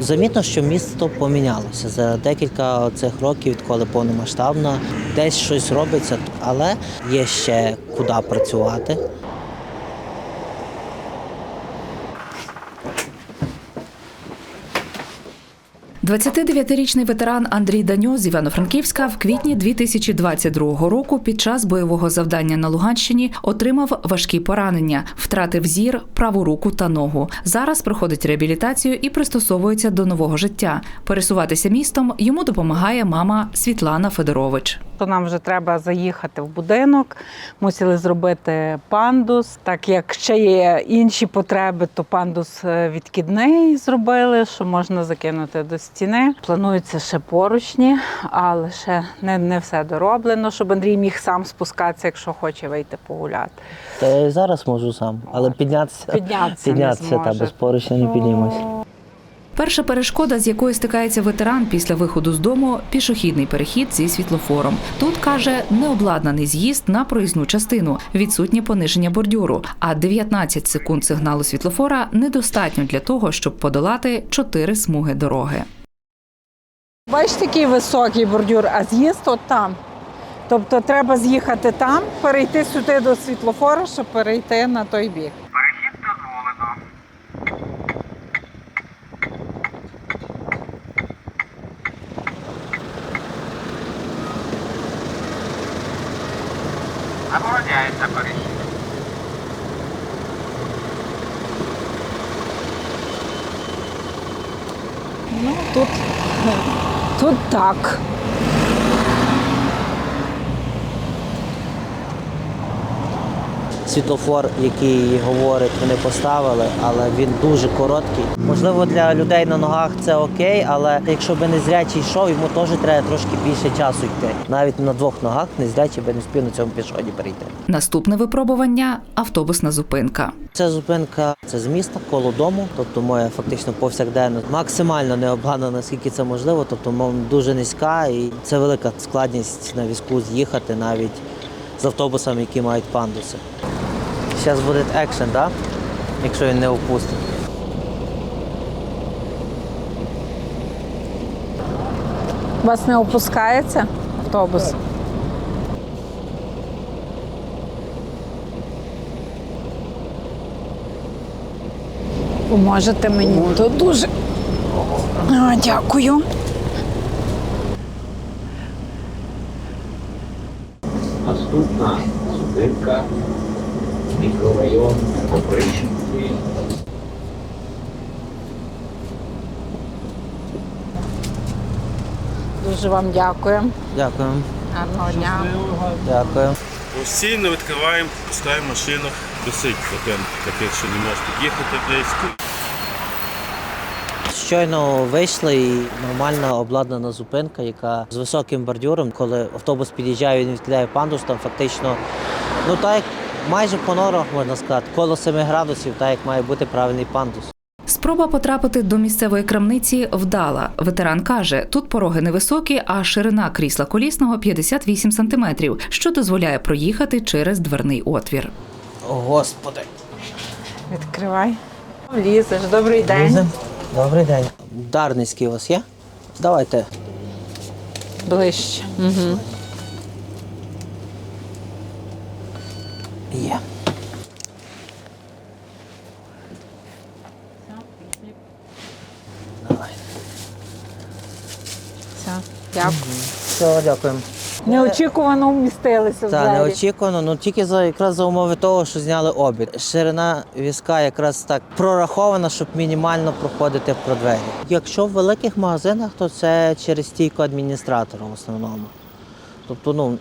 Замітно, що місто помінялося за декілька цих років, відколи повномасштабно. Десь щось робиться, але є ще куди працювати. – 29-річний ветеран Андрій Даньо з Івано-Франківська в квітні 2022 року під час бойового завдання на Луганщині отримав важкі поранення, втратив зір, праву руку та ногу. Зараз проходить реабілітацію і пристосовується до нового життя. Пересуватися містом йому допомагає мама Світлана Федорович. То нам вже треба заїхати в будинок, мусили зробити пандус. Так як ще є інші потреби, то пандус е, відкидний зробили, що можна закинути до стіни. Плануються ще поручні, але ще не, не все дороблено, щоб Андрій міг сам спускатися, якщо хоче вийти погуляти. Та я і зараз можу сам, але піднятися, Піднятися піднятися та без поручня не піднімусь. Перша перешкода, з якою стикається ветеран після виходу з дому пішохідний перехід зі світлофором. Тут каже необладнаний з'їзд на проїзну частину, відсутнє пониження бордюру. А 19 секунд сигналу світлофора недостатньо для того, щоб подолати чотири смуги дороги. Бачите, який високий бордюр, а з'їзд от там. Тобто треба з'їхати там, перейти сюди до світлофору, щоб перейти на той бік. Забороняється перехід. Ну, тут, тут так. Світлофор, який говорить, вони поставили, але він дуже короткий. Можливо, для людей на ногах це окей, але якщо би незрячий йшов, йому теж треба трошки більше часу йти. Навіть на двох ногах незрячий би не спів на цьому пішоді перейти. Наступне випробування автобусна зупинка. Ця зупинка це з міста коло дому, тобто моя фактично повсякденно максимально не обладнана, наскільки це можливо. Тобто мов, дуже низька, і це велика складність на візку з'їхати навіть з автобусами, які мають пандуси. Зараз буде екшен, так? Якщо він не опустить. У вас не опускається автобус? Поможете мені? То дуже. А, дякую. Наступна зупинка мікрорайон Опричники. Дуже вам дякую. Дякую. Гарного дня. Дякую. Постійно відкриваємо, пускаємо машину, висить потім таке, що не може під'їхати близько. Щойно вийшли і нормальна обладнана зупинка, яка з високим бордюром, коли автобус під'їжджає, він відкидає пандус, там фактично, ну так як майже по норах можна сказати, коло 7 градусів, так як має бути правильний пандус. Спроба потрапити до місцевої крамниці вдала. Ветеран каже, тут пороги невисокі, а ширина крісла колісного 58 сантиметрів, що дозволяє проїхати через дверний отвір. О, Господи. Відкривай. Лізеш, добрий день. Лізем. Добрий день. Дарницький у вас є? Давайте. Ближче. Угу. Є. Давай. Все, дякую. Все, дякуємо. Неочікувано вмістилися в Так, неочікувано, ну тільки за якраз за умови того, що зняли обід. Ширина візка якраз так прорахована, щоб мінімально проходити про двері. Якщо в великих магазинах, то це через стійку адміністратора в основному. Тобто, ну,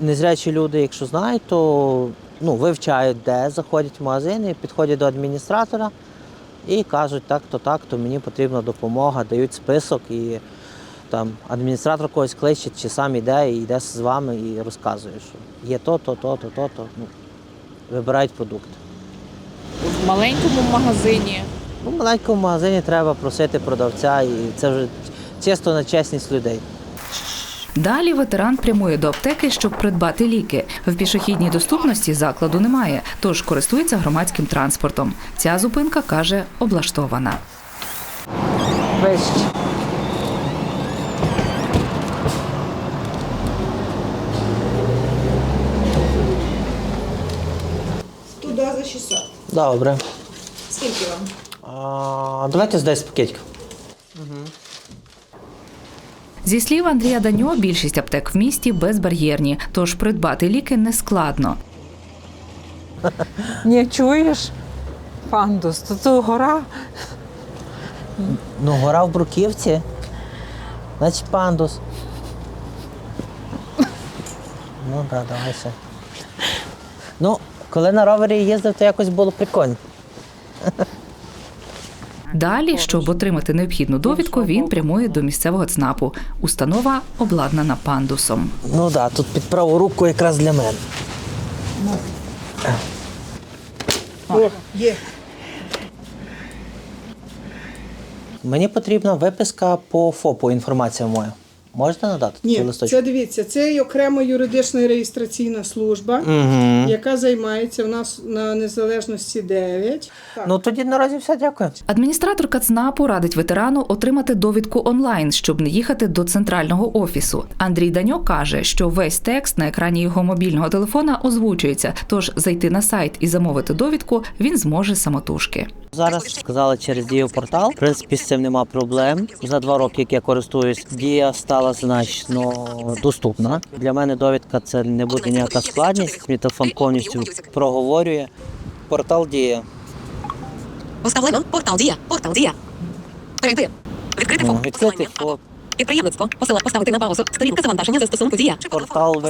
незрячі люди, якщо знають, то ну, вивчають, де заходять в магазин і підходять до адміністратора і кажуть, так-то, так-то, мені потрібна допомога, дають список і там адміністратор когось кличе, чи сам іде і йде з вами і розказує, що є то, то, то, то, то, то. Ну, вибирають продукти. в маленькому магазині. Ну, в маленькому магазині треба просити продавця, і це вже чисто на чесність людей. Далі ветеран прямує до аптеки, щоб придбати ліки. В пішохідній доступності закладу немає, тож користується громадським транспортом. Ця зупинка каже облаштована. вище. 600. Добре. Скільки вам? А, давайте з 10 пакетиків. Зі слів Андрія Даньо, більшість аптек в місті безбар'єрні, тож придбати ліки не складно. Ні, чуєш? Пандус, то тут гора. Ну, гора в Бруківці. Значить, пандус. Ну, да, давай. Ну, коли на ровері їздив, то якось було прикольно. Далі, щоб отримати необхідну довідку, він прямує до місцевого ЦНАПу. Установа обладнана пандусом. Ну так, да, тут під праву руку якраз для мене. О, є. Мені потрібна виписка по ФОПу, інформація моя. Можете надати? Цей Ні, листочок? це дивіться, це є окрема юридична реєстраційна служба, Угу. яка займається в нас на незалежності 9. Так. Ну тоді наразі все, дякую. Адміністраторка ЦНАПу радить ветерану отримати довідку онлайн, щоб не їхати до центрального офісу. Андрій Даньо каже, що весь текст на екрані його мобільного телефона озвучується. Тож зайти на сайт і замовити довідку він зможе самотужки. Зараз сказали через дію портал. В принципі, з цим нема проблем. За два роки, як я користуюсь, дія стала значно доступна. Для мене довідка це не буде ніяка складність. Мій телефон повністю проговорює. Портал дія. Вставлено портал Дія. Портал Дія. Перейди. Відкрити Ну, ФОП. Відкрити. Підприємництво. Посила поставити на паузу. Сторінка завантаження застосунку Дія. Портал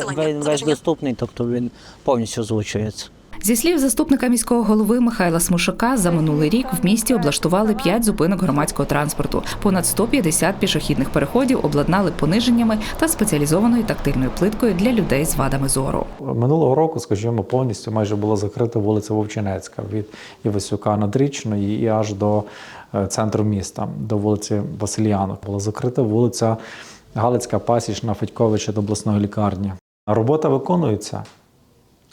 весь доступний, тобто він повністю озвучується. Зі слів заступника міського голови Михайла Смушака, за минулий рік в місті облаштували 5 зупинок громадського транспорту. Понад 150 пішохідних переходів обладнали пониженнями та спеціалізованою тактильною плиткою для людей з вадами зору. Минулого року, скажімо, повністю майже була закрита вулиця Вовчинецька від Івасюка Надрічної і аж до е, центру міста, до вулиці Васильянок. Була закрита вулиця Галицька Пасічна Федьковича до обласної лікарні. Робота виконується.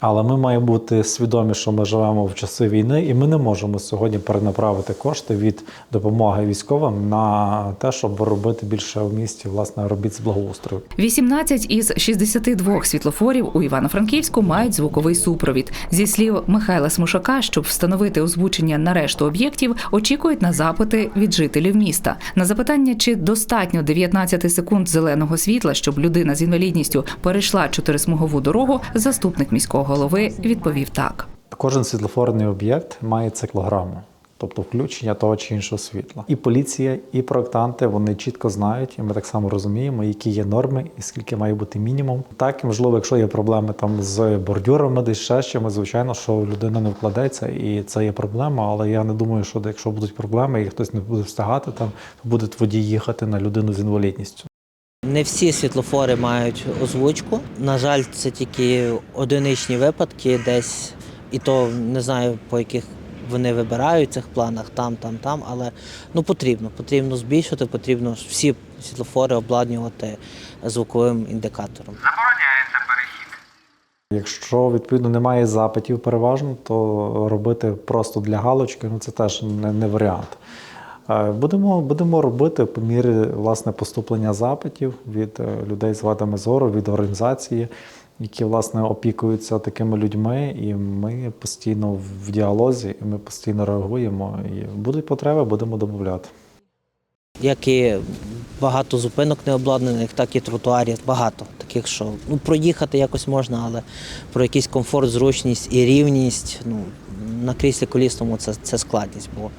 Але ми маємо бути свідомі, що ми живемо в часи війни, і ми не можемо сьогодні перенаправити кошти від допомоги військовим на те, щоб робити більше в місті власне робіт з благоустрою. 18 із 62 світлофорів у Івано-Франківську мають звуковий супровід. Зі слів Михайла Смушака, щоб встановити озвучення на решту об'єктів, очікують на запити від жителів міста. На запитання, чи достатньо 19 секунд зеленого світла, щоб людина з інвалідністю перейшла чотирисмугову дорогу, заступник міського голови відповів так. Кожен світлофорний об'єкт має циклограму, тобто включення того чи іншого світла. І поліція, і проектанти вони чітко знають, і ми так само розуміємо, які є норми і скільки має бути мінімум. Так, і можливо, якщо є проблеми там з бордюрами, десь ще чимось, звичайно, що людина не вкладеться, і це є проблема. Але я не думаю, що якщо будуть проблеми і хтось не буде встигати, там то буде водій їхати на людину з інвалідністю. Не всі світлофори мають озвучку. На жаль, це тільки одиничні випадки, десь і то не знаю по яких вони вибирають в цих планах, там, там, там. Але ну потрібно, потрібно збільшити, потрібно всі світлофори обладнювати звуковим індикатором. Забороняється перехід. Якщо відповідно немає запитів переважно, то робити просто для галочки ну це теж не, не варіант. Будемо, будемо робити по мірі власне поступлення запитів від е, людей з вадами зору, від організації, які власне опікуються такими людьми, і ми постійно в діалозі, і ми постійно реагуємо. І будуть потреби, будемо додати. Як і багато зупинок необладнаних, так і тротуарів. Багато таких, що ну проїхати якось можна, але про якийсь комфорт, зручність і рівність. Ну на кріслі колісному це, це складність, бо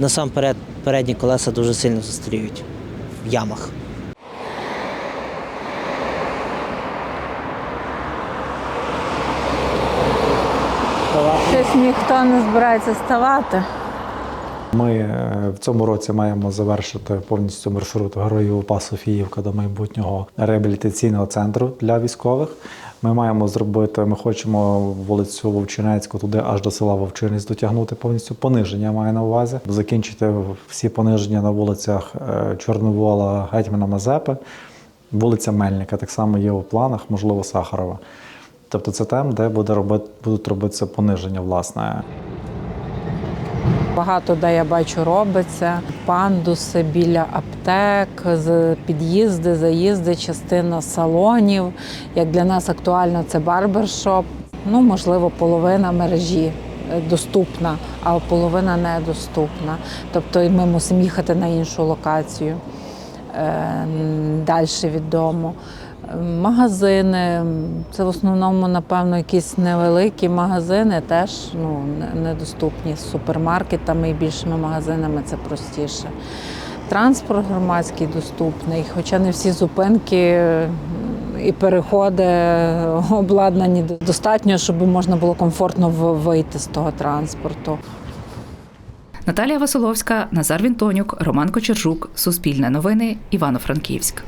насамперед передні колеса дуже сильно застріють в ямах. Щось ніхто не збирається ставати. Ми е, в цьому році маємо завершити повністю маршрут Героїв Софіївка до майбутнього реабілітаційного центру для військових. Ми маємо зробити, ми хочемо вулицю Вовчинецьку туди аж до села Вовчинець дотягнути повністю пониження. Маю на увазі закінчити всі пониження на вулицях е, Чорновола, Гетьмана Мазепи, вулиця Мельника. Так само є у планах, можливо, Сахарова. Тобто це там, де буде робити, будуть робитися пониження, власне. Багато де я бачу робиться. Пандуси біля аптек, під'їзди, заїзди, частина салонів. Як для нас актуально, це барбершоп. Ну, можливо, половина мережі е, доступна, а половина недоступна. Тобто ми мусимо їхати на іншу локацію далі від дому. Магазини, це в основному, напевно, якісь невеликі магазини, теж ну, недоступні з супермаркетами і більшими магазинами це простіше. Транспорт громадський доступний, хоча не всі зупинки і переходи обладнані достатньо, щоб можна було комфортно вийти з того транспорту. Наталія Василовська, Назар Вінтонюк, Роман Кочержук. Суспільне новини. Івано-Франківськ.